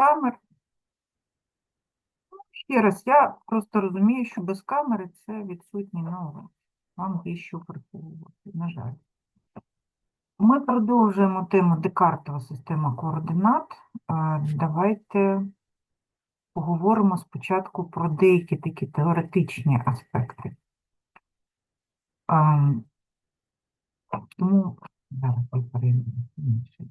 камер. Ну, Ще раз, я просто розумію, що без камери це відсутні нове. Вам є що приховувати, на жаль. Ми продовжуємо тему Декартова система координат. Давайте поговоримо спочатку про деякі такі теоретичні аспекти. Тому зараз я перейду інший.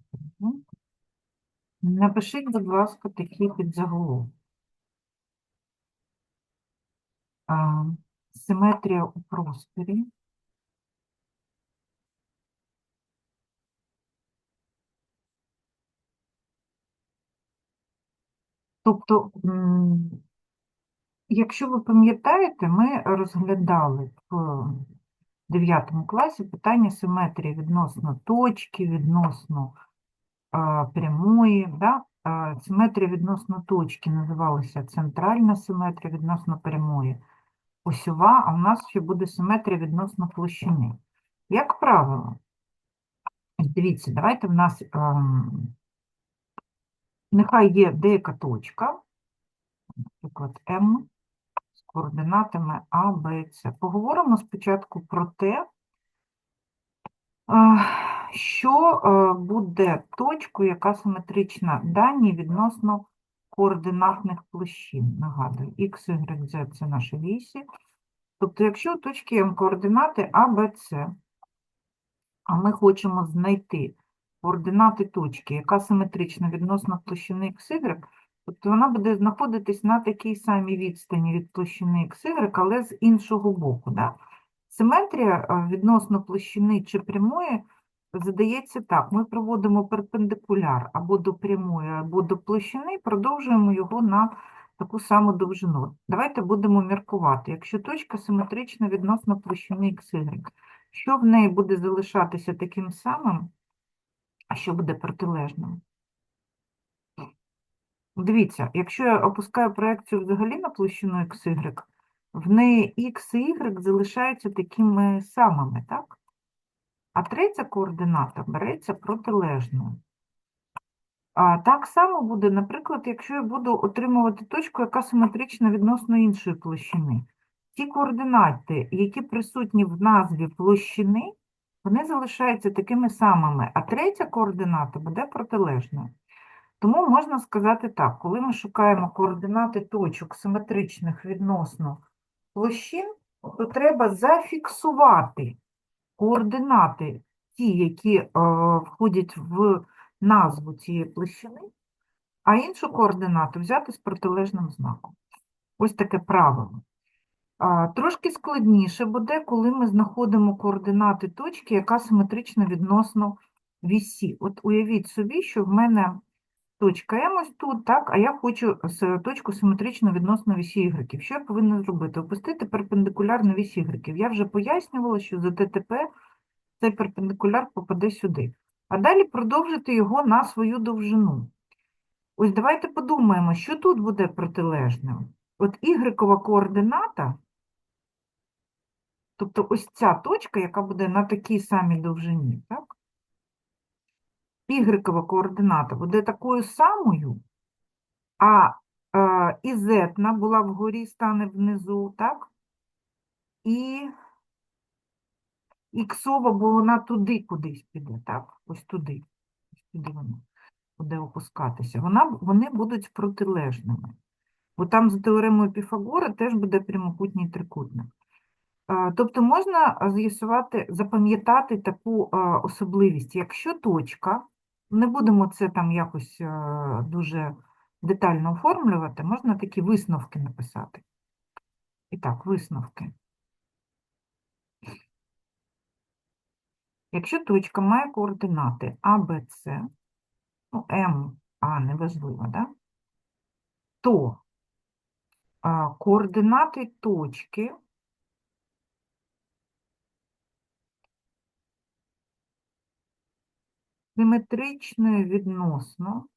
Напишіть, будь ласка, такий підзаголовок. Симетрія у просторі. Тобто, якщо ви пам'ятаєте, ми розглядали в 9 класі питання симетрії відносно точки, відносно прямої. Да? Симетрія відносно точки називалася центральна симетрія відносно прямої. Осьова, а у нас ще буде симетрія відносно площини. Як правило, дивіться, давайте в нас ем, нехай є деяка точка, наприклад, М з координатами А, Б, С. Поговоримо спочатку про те, а, що е, буде точкою, яка симетрична дані відносно координатних площин. Нагадую, X, Y, Z – це наші вісі. Тобто, якщо у точки М координати А, Б, С, а ми хочемо знайти координати точки, яка симетрична відносно площини XY, тобто вона буде знаходитись на такій самій відстані від площини XY, але з іншого боку. Да? Симетрія е, відносно площини чи прямої задається так. Ми проводимо перпендикуляр або до прямої, або до площини, продовжуємо його на таку саму довжину. Давайте будемо міркувати. Якщо точка симетрична відносно площини XY, що в неї буде залишатися таким самим, а що буде протилежним? Дивіться, якщо я опускаю проекцію взагалі на площину XY, в неї X і Y залишаються такими самими, так? А третя координата береться протилежною. Так само буде, наприклад, якщо я буду отримувати точку, яка симетрична відносно іншої площини. Ті координати, які присутні в назві площини, вони залишаються такими самими, а третя координата буде протилежною. Тому можна сказати так, коли ми шукаємо координати точок симетричних відносно площин, то треба зафіксувати координати, ті, які е, входять в назву цієї площини, а іншу координату взяти з протилежним знаком. Ось таке правило. Трошки складніше буде, коли ми знаходимо координати точки, яка симетрична відносно вісі. От уявіть собі, що в мене точка М ось тут, так, а я хочу точку симетрично відносно вісі Y. Що я повинна зробити? Опустити перпендикуляр на вісі Y. Я вже пояснювала, що за ТТП цей перпендикуляр попаде сюди. А далі продовжити його на свою довжину. Ось давайте подумаємо, що тут буде протилежним. От ігрекова координата, тобто ось ця точка, яка буде на такій самій довжині, так? Ігрекова координата буде такою самою, а е, і зетна була вгорі, стане внизу, так? І іксова, бо вона туди кудись піде, так? Ось туди. Ось туди вона буде опускатися. Вона, вони будуть протилежними. Бо там за теоремою Піфагора теж буде прямокутній трикутник. Е, Тобто можна з'ясувати, запам'ятати таку е, особливість. Якщо точка, не будемо це там якось е, дуже детально оформлювати, можна такі висновки написати. І так, висновки. Якщо точка має координати А, Б, С, ну, М, А, неважливо, да? то координати точки симетричною відносно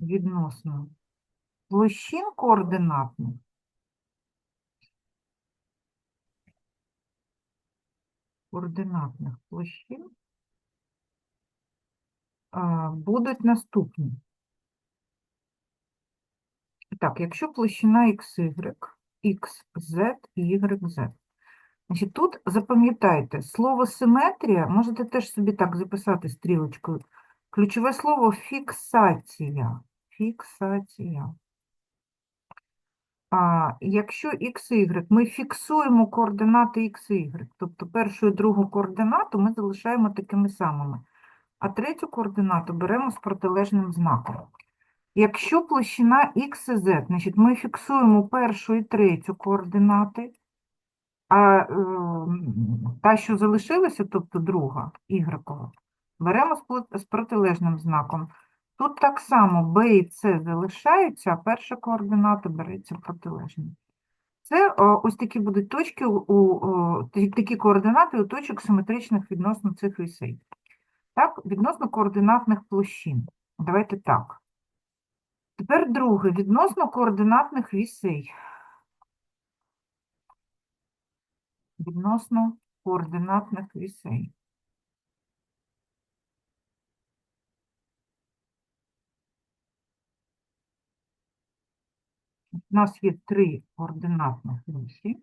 відносно площин координатних координатних площин будуть наступні. Так, якщо площина XY, XZ і YZ. Значить, тут запам'ятайте, слово симетрія, можете теж собі так записати стрілочкою. Ключове слово фіксація. Фіксація. А, якщо x, y, ми фіксуємо координати x, y, тобто першу і другу координату ми залишаємо такими самими, а третю координату беремо з протилежним знаком. Якщо площина x і z, значить ми фіксуємо першу і третю координати, а е, та, що залишилася, тобто друга, ігрекова, беремо з протилежним знаком. Тут так само b і c залишаються, а перша координата береться протилежним. Це ось такі будуть точки, у, такі координати у точок симетричних відносно цих вісей. Так, відносно координатних площин. Давайте так. Тепер друге, відносно координатних вісей. Відносно координатних вісей. У нас є три координатних вісі.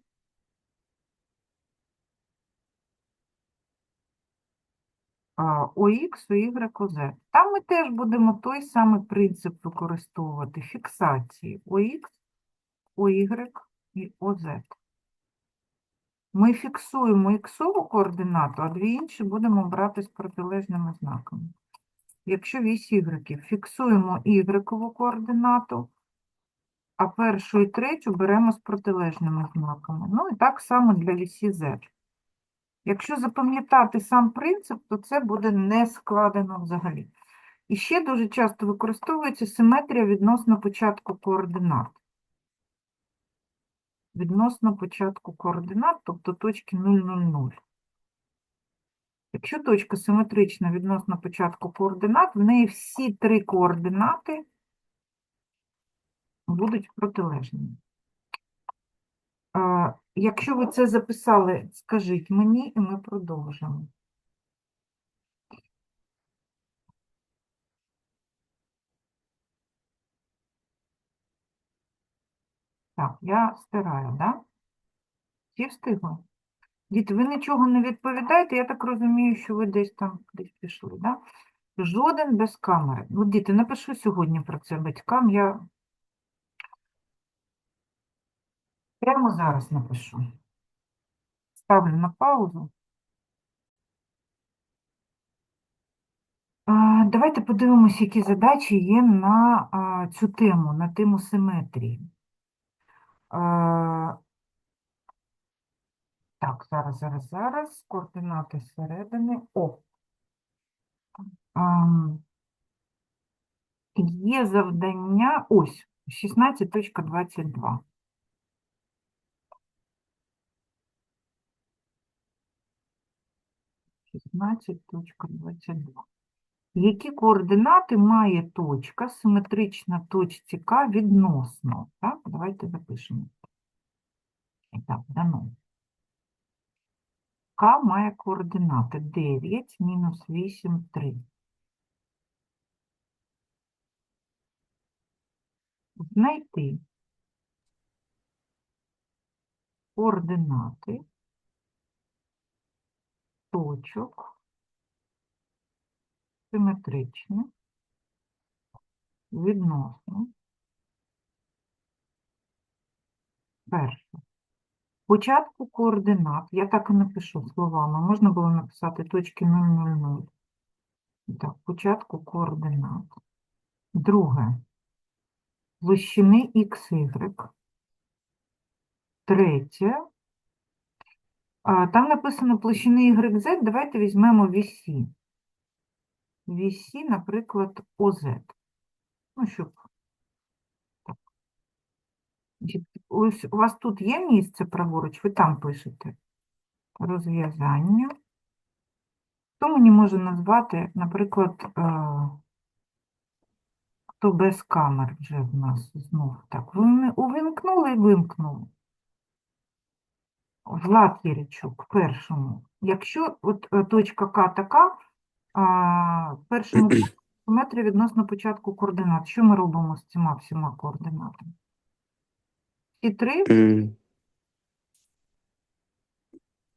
ОХ, ОY, ОЗ. Там ми теж будемо той самий принцип використовувати фіксації ОХ, ОY і ОЗ. Ми фіксуємо іксову координату, а дві інші будемо брати з протилежними знаками. Якщо вісь Y, фіксуємо Y координату, а першу і третю беремо з протилежними знаками. Ну і так само для вісі Z. Якщо запам'ятати сам принцип, то це буде не складено взагалі. І ще дуже часто використовується симетрія відносно початку координат. Відносно початку координат, тобто точки 0, 0, 0. Якщо точка симетрична відносно початку координат, в неї всі три координати будуть протилежними. Якщо ви це записали, скажіть мені, і ми продовжимо. Так, я стираю, да? Всі встигли? Діти, ви нічого не відповідаєте, я так розумію, що ви десь там десь пішли, да? Жоден без камери. Ну, діти, напишу сьогодні про це батькам, я прямо зараз напишу. Ставлю на паузу. Давайте подивимося, які задачі є на цю тему, на тему симетрії. Так, зараз, зараз, зараз. Координати зсередини. О. Є завдання, ось, 16.22. Шістнадцять точка двадцять два. Які координати має точка, симетрична точці К відносно? Так, давайте запишемо. Так, дано. К має координати 9 мінус 8, 3. Знайти координати точок симетричні відносно перше. Початку координат, я так і напишу словами, можна було написати точки 0, 0, 0. Так, початку координат. Друге. Площини XY. Третє. Там написано площини YZ, давайте візьмемо вісі. Вісі, наприклад, ОЗ. Ну, щоб. Ось у вас тут є місце праворуч, ви там пишете розв'язання. Хто мені може назвати, наприклад, е, хто без камер вже в нас знов так. Ви увімкнули і вимкнули. Влад Єричук, першому. Якщо от е, точка К така, а, першому Симетрія відносно початку координат. Що ми робимо з цими всіма координатами? Всі три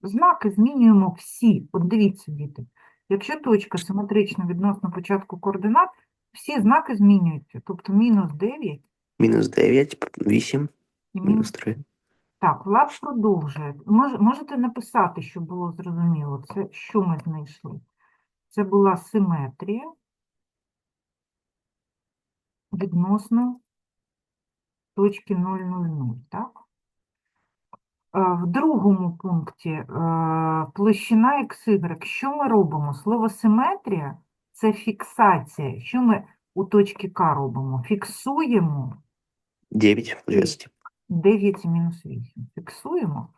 знаки змінюємо всі. От дивіться, діти. Якщо точка симетрична відносно початку координат, всі знаки змінюються. Тобто мінус 9 Мінус 9, 8, і мінус мінус 3. Так, Влад продовжує. Мож, можете написати, щоб було зрозуміло, це що ми знайшли? Це була симетрія відносно точки 0,00, так? Е, В другому пункті е, площина XY. Що ми робимо? Слово симетрія – це фіксація. Що ми у точці К робимо? Фіксуємо 9, получается. 9 мінус 8. Фіксуємо.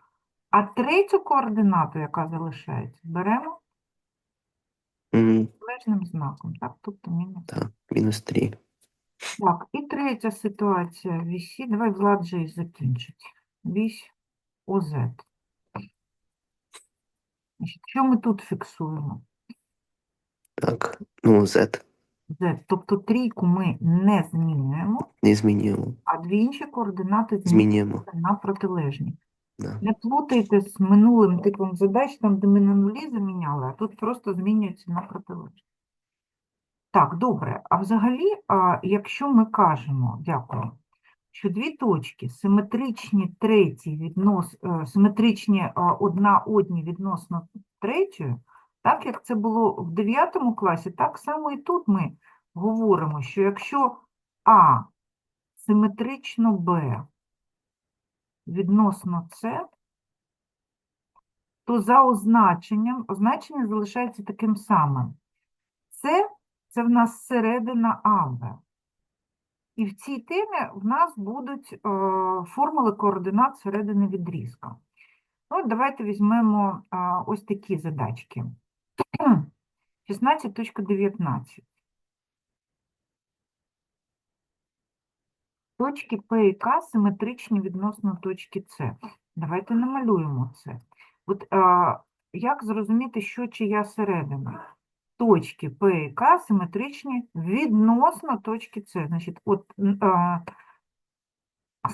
А третю координату, яка залишається, беремо М, протилежним знаком, так? Тобто мінус. Так, мінус 3. Так, і третя ситуація. Вісі, давай Влад же і закінчить. Вісь ОЗ. Значить, що ми тут фіксуємо? Так, ну, Z Z. Тобто трійку ми не змінюємо, не змінюємо. а дві інші координати Змінюємо. змінюються на протилежні. Да. Не плутайте з минулим типом задач, там, де ми на нулі заміняли, а тут просто змінюється на протилежні. Так, добре. А взагалі, а, якщо ми кажемо, дякую, що дві точки симетричні третій віднос, е, симетричні одна одній відносно третьої, так як це було в 9 класі, так само і тут ми говоримо, що якщо А симетрично Б відносно С, то за означенням, означення залишається таким самим. Це, це в нас середина АБ. І в цій темі в нас будуть е, формули координат середини відрізка. Ну, давайте візьмемо е, ось такі задачки. 16.19. Точки P і K симетричні відносно точки С. Давайте намалюємо це. От е, як зрозуміти, що чия середина? Точки P і K симетричні відносно точки С. Значить, от е,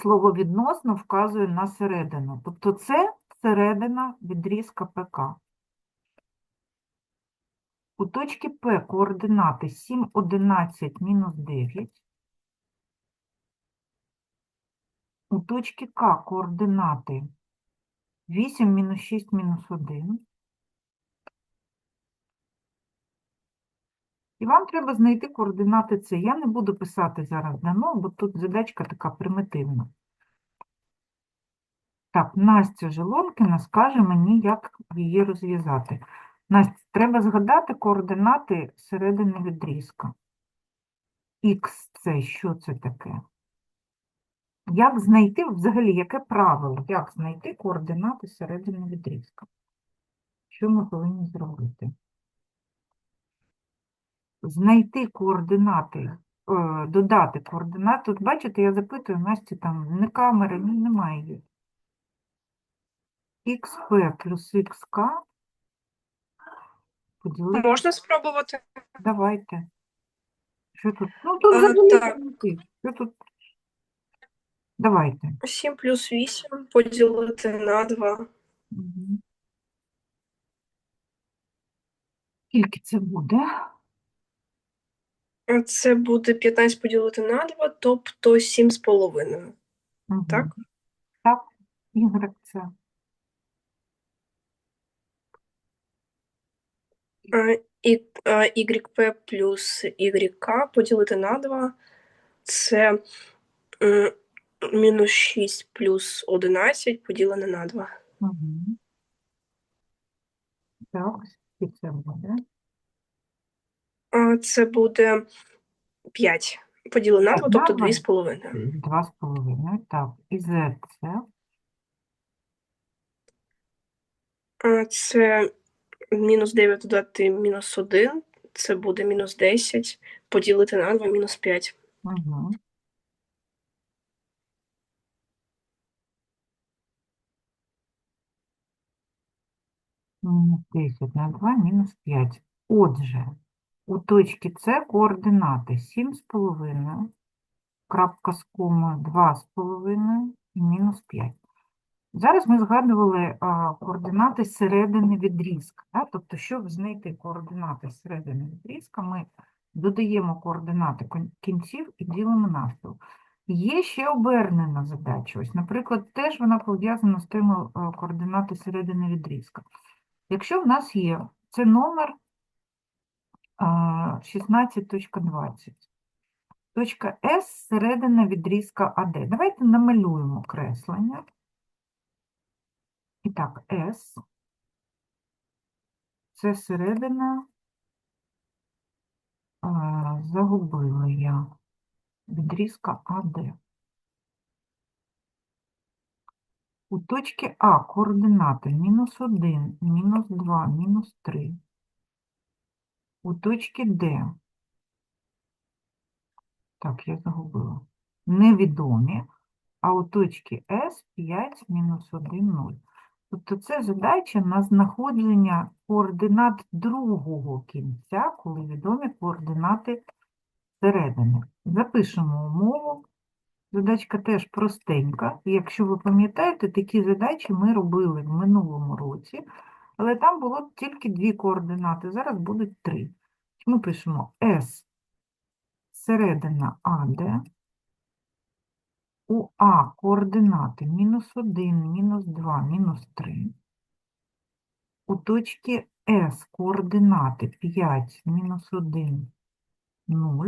слово відносно вказує на середину. Тобто це середина відрізка ПК. У точки П координати 7, 11, мінус 9. У точки К координати 8, мінус 6, мінус 1. І вам треба знайти координати С. Я не буду писати зараз дано, бо тут задачка така примітивна. Так, Настя Жилонкіна скаже мені, як її розв'язати. Настя, треба згадати координати середини відрізка. Х це що це таке? Як знайти, взагалі, яке правило? Як знайти координати середини відрізка? Що ми повинні зробити? Знайти координати, е, додати координати. От бачите, я запитую Насті, там не камери, ні, немає її. xp плюс xk поділити. Можна спробувати? Давайте. Що тут? Ну, тут Е, так. Що тут? Давайте. 7 плюс 8 поділити на 2. Мгм. Скільки це буде? Це буде 15 поділити на 2, тобто 7 з половиною. Мгм. Так? Так, Y це. Е, І е, YP плюс YK поділити на 2. Це м, мінус 6 плюс 11 поділене на 2. Мгм. Так, скільки це буде? А Це буде 5 поділити на 2, тобто два. 2 з половиною. Два з половиною. Так, і Z це. А Це мінус 9 додати мінус 1. Це буде мінус 10 поділити на 2, мінус 5. Угу. Мінус 10 на 2, мінус 5. Отже, У точки С координати 7,5, крапка з комою 2,5 і мінус 5. Зараз ми згадували координати середини відрізка. Да? Тобто, щоб знайти координати середини відрізка, ми додаємо координати кінців і ділимо навпіл. Є ще обернена задача. Ось, наприклад, теж вона пов'язана з темою координати середини відрізка. Якщо в нас є, це номер 16.20. Точка С середина відрізка АД. Давайте намалюємо креслення. І так, С. Це середина. Загубила я. Відрізка АД. У точки А координати мінус 1, мінус 2, мінус 3. У точки Д. Так, я загубила. Невідомі. А у точки С 5, мінус 1, 0. Тобто це задача на знаходження координат другого кінця, коли відомі координати середини. Запишемо умову. Задачка теж простенька. Якщо ви пам'ятаєте, такі задачі ми робили в минулому році, але там було тільки дві координати, зараз будуть три. Ми пишемо S середина АД. У А координати мінус 1, мінус 2, мінус 3. У точки С координати 5, мінус 1, 0.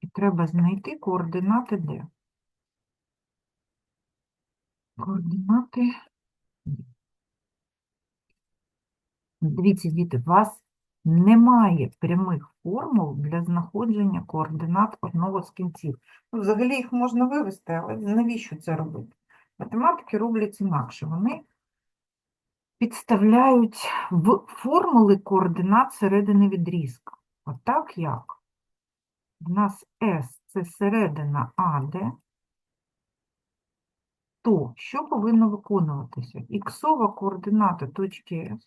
І треба знайти координати Д. Координати. Дивіться, діти, у вас немає прямих формул для знаходження координат одного з кінців. Ну, Взагалі їх можна вивести, але навіщо це робити? Математики роблять інакше. Вони підставляють в формули координат середини відрізка. Отак як? В нас S – це середина АД, то що повинно виконуватися? Іксова координата точки S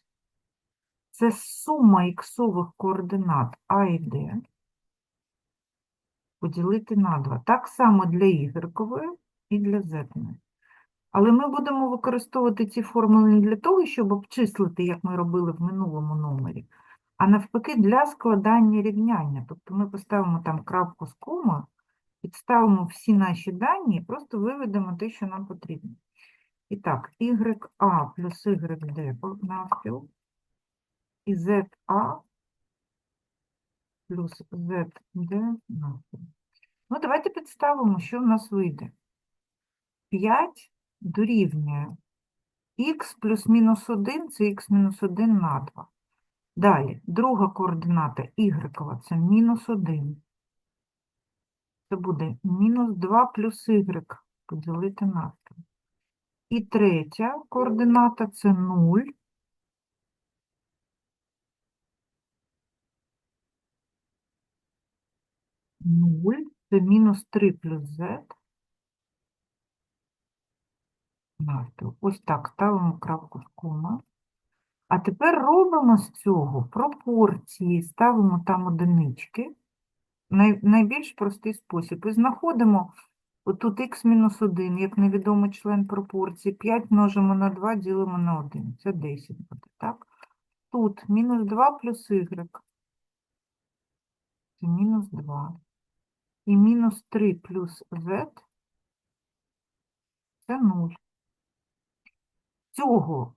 – це сума іксових координат А і Д поділити на 2. Так само для ігрекової і для зетної. Але ми будемо використовувати ці формули не для того, щоб обчислити, як ми робили в минулому номері, а навпаки для складання рівняння. Тобто ми поставимо там крапку з комою, підставимо всі наші дані і просто виведемо те, що нам потрібно. І так, YA плюс YD навпіл і ZA плюс ZD навпіл. Ну, давайте підставимо, що в нас вийде. 5 дорівнює х плюс мінус 1 це х мінус 1 на 2. Далі, друга координата y це мінус 1. Це буде мінус 2 плюс y поділити на 3. І третя координата це 0. Нуль це мінус 3 плюс z. навпіл. Ось так, ставимо крапку з кома. А тепер робимо з цього пропорції, ставимо там одинички. Най, найбільш простий спосіб. І знаходимо отут х-1, як невідомий член пропорції. 5 множимо на 2, ділимо на 1. Це 10 буде, так? Тут мінус 2 плюс y. Це мінус 2. І мінус 3 плюс z це 0. Цього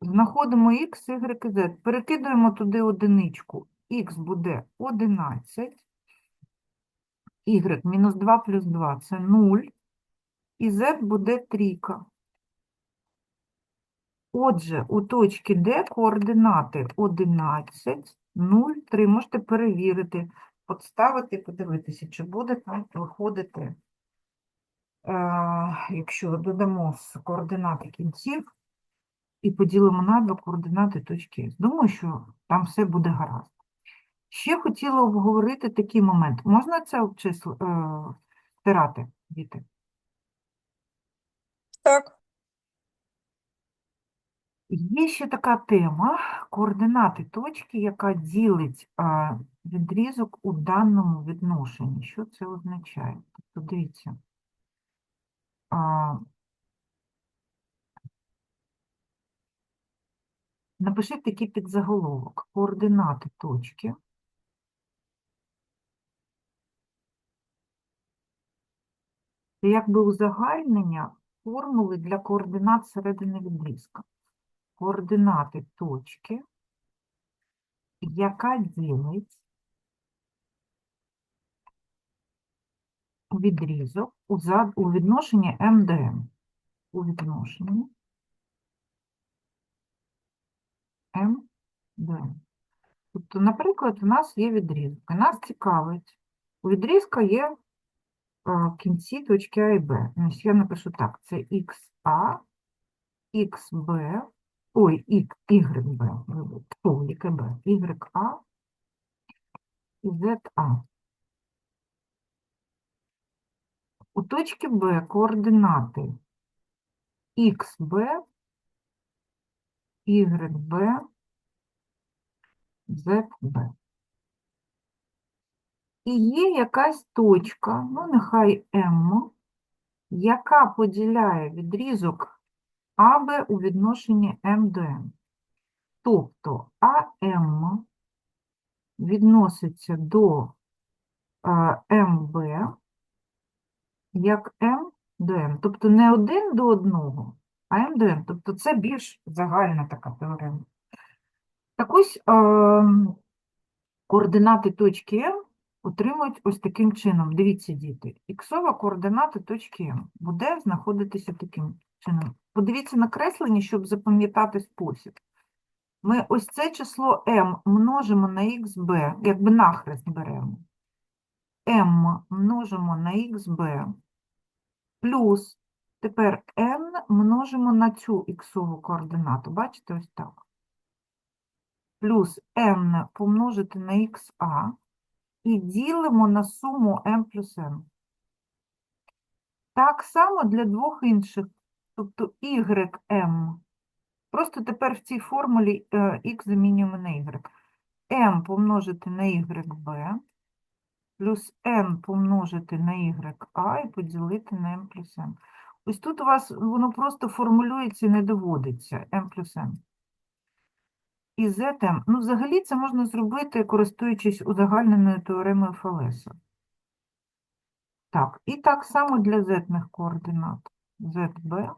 знаходимо х, y і z. Перекидаємо туди одиничку. х буде 11. Y мінус 2 плюс 2 це 0. І z буде трійка. Отже, у точки D координати 11, 0, 3. Можете перевірити, подставити, подивитися, чи буде там виходити, е, якщо додамо з координати кінців і поділимо на два координати точки. Думаю, що там все буде гаразд. Ще хотіла обговорити такий момент. Можна це обчисли, е, діти? Так. Є ще така тема координати точки, яка ділить а, відрізок у даному відношенні. Що це означає? Тобто, дивіться. А, напишіть такий підзаголовок. Координати точки. Це якби узагальнення формули для координат середини відрізка. Координати точки, яка ділить відрізок у, відношенні МДМ. У відношенні МДМ. Тобто, наприклад, у нас є відрізок. І нас цікавить. У відрізка є а, кінці точки А і Б. Значить, я напишу так: це XA, XB, ой, YB, вибач, яке Б, YA і ZA. У точки Б координати XB, YB, ZB. І є якась точка, ну нехай М, яка поділяє відрізок АБ у відношенні М до М. Тобто АМ відноситься до МБ як М до М. Тобто не один до одного, а М до М. Тобто це більш загальна така теорема. Так ось ем, координати точки М отримують ось таким чином. Дивіться, діти, іксова координата точки М буде знаходитися таким чином. Подивіться на креслення, щоб запам'ятати спосіб. Ми ось це число m множимо на xb, якби нахрест беремо. m множимо на xb плюс тепер n множимо на цю іксову координату. Бачите, ось так. Плюс n помножити на xa і ділимо на суму m плюс n. Так само для двох інших, тобто ym. Просто тепер в цій формулі е, x замінюємо на y. m помножити на yb плюс n помножити на ya і поділити на m плюс n. Ось тут у вас воно просто формулюється і не доводиться m плюс n. І zm. Ну, взагалі це можна зробити, користуючись узагальненою теоремою Фалеса. Так, і так само для зетних координат. zb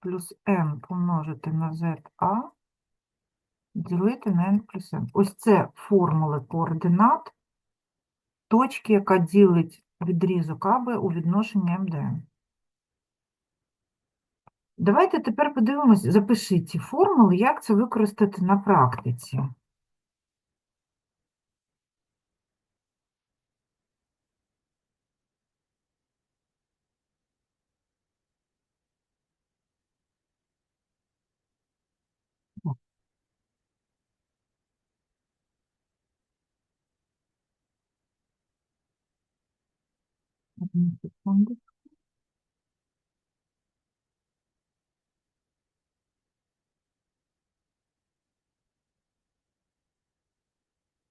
плюс n помножити на za ділити на n плюс n. Ось це формули координат точки, яка ділить відрізок АБ у відношенні МДН. Давайте тепер подивимось, запишіть ці формули, як це використати на практиці. Секунду.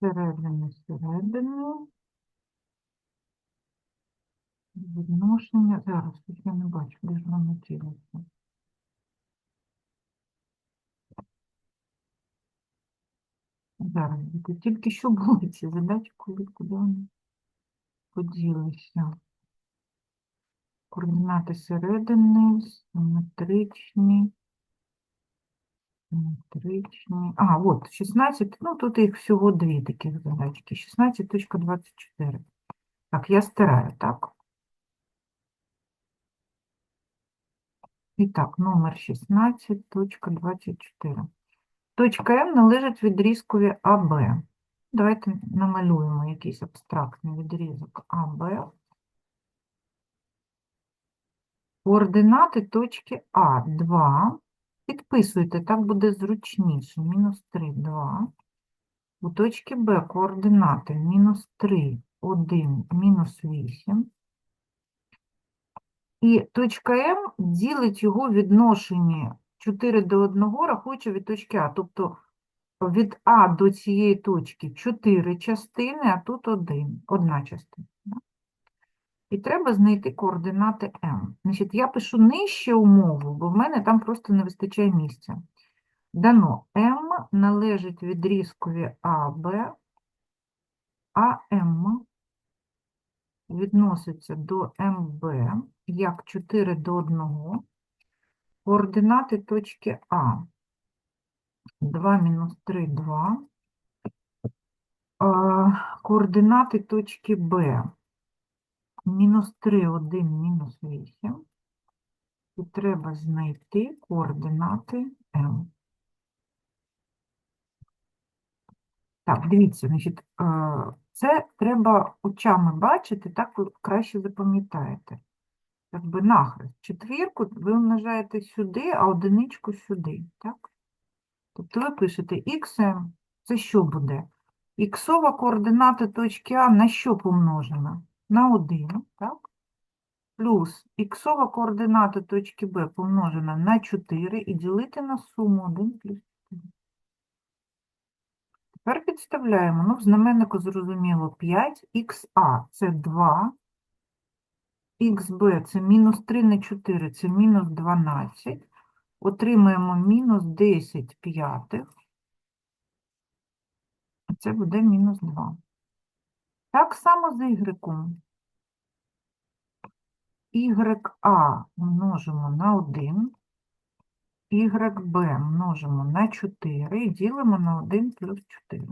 Середини, середини. Відношення. Зараз, тут я не бачу, де ж воно ділиться. Зараз, тільки що були ці задачі, коли куди вони поділися. Координати середини, симетричні. Симетричні. А, от 16, ну тут їх всього дві таких задачки. 16.24. Так, я стираю, так? І так, номер 16.24. Точка М належить відрізкові АБ. Давайте намалюємо якийсь абстрактний відрізок АБ. Координати точки А 2. Підписуйте, так буде зручніше. Мінус 3, 2. У точки Б координати мінус 3, 1, мінус 8. І точка М ділить його відношенні 4 до 1, рахуючи від точки А. Тобто від А до цієї точки 4 частини, а тут один, одна частина. І треба знайти координати М. Значить, я пишу нижче умову, бо в мене там просто не вистачає місця. Дано М належить відрізкові АБ, а М відноситься до МБ як 4 до 1. Координати точки А. 2 мінус 3, 2. Координати точки Б. Мінус 3, 1, мінус 8. І треба знайти координати М. Так, дивіться, значить, е, це треба очами бачити, так ви краще запам'ятаєте. Якби нахрест. Четвірку ви умножаєте сюди, а одиничку сюди, так? Тобто ви пишете xm, це що буде? Іксова координата точки А на що помножена? На 1, так? Плюс іксова координата точки Б помножена на 4 і ділити на суму 1 плюс 4. Тепер підставляємо, ну, в знаменнику зрозуміло 5, ха це 2, xb це мінус 3 на 4, це мінус 12. Отримаємо мінус 10 п'ятих. Це буде мінус 2. Так само з y. YA множимо на 1, YB множимо на 4 і ділимо на 1 плюс 4.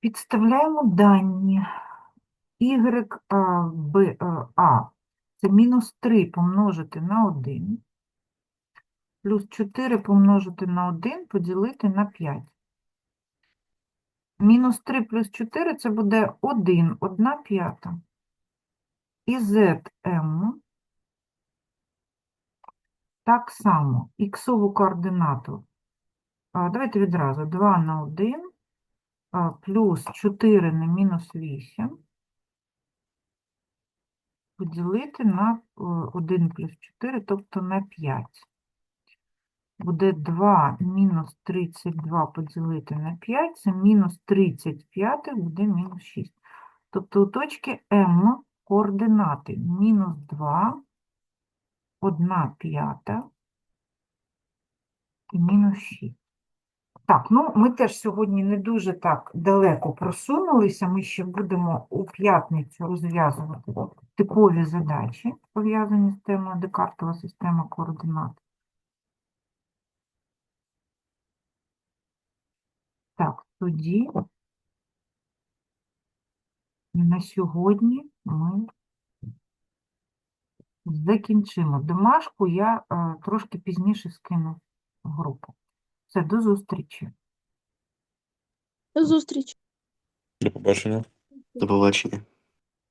Підставляємо дані. YA це мінус 3 помножити на 1, плюс 4 помножити на 1 поділити на 5. Мінус 3 плюс 4 це буде 1, 1 п'ята. І ZM так само, іксову координату. Давайте відразу 2 на 1 плюс 4 на мінус 8 поділити на е, 1 плюс 4, тобто на 5. Буде 2 мінус 32 поділити на 5, це мінус 35, буде мінус 6. Тобто у точки М координати мінус 2, 1 п'ята і мінус 6. Так, ну ми теж сьогодні не дуже так далеко просунулися. Ми ще будемо у п'ятницю розв'язувати типові задачі, пов'язані з темою Декартова система координат. Так, тоді на сьогодні ми закінчимо. Домашку я е, трошки пізніше скину в групу. Все, до зустрічі. До зустрічі. До побачення. До побачення.